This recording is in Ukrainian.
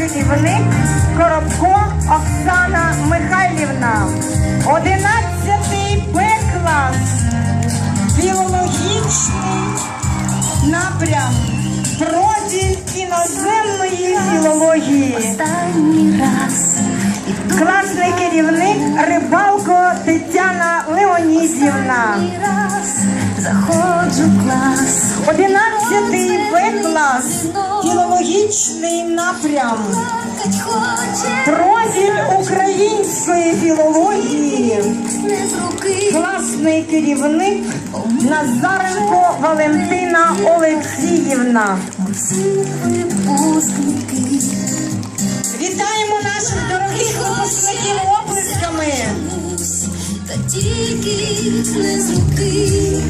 досвіді вони Коробко Оксана Михайлівна, одинадцятий Б-клас, біологічний напрям, проділь іноземної філології. Класний керівник рибалко Тетяна Леонідівна. Заходжу клас. Одинадцятий Б-клас клас. Напрям. Проділь української філології. Класний керівник Назаренко Валентина Олексіївна. Вітаємо наших дорогих випускників оплесками. Та тільки не з руки.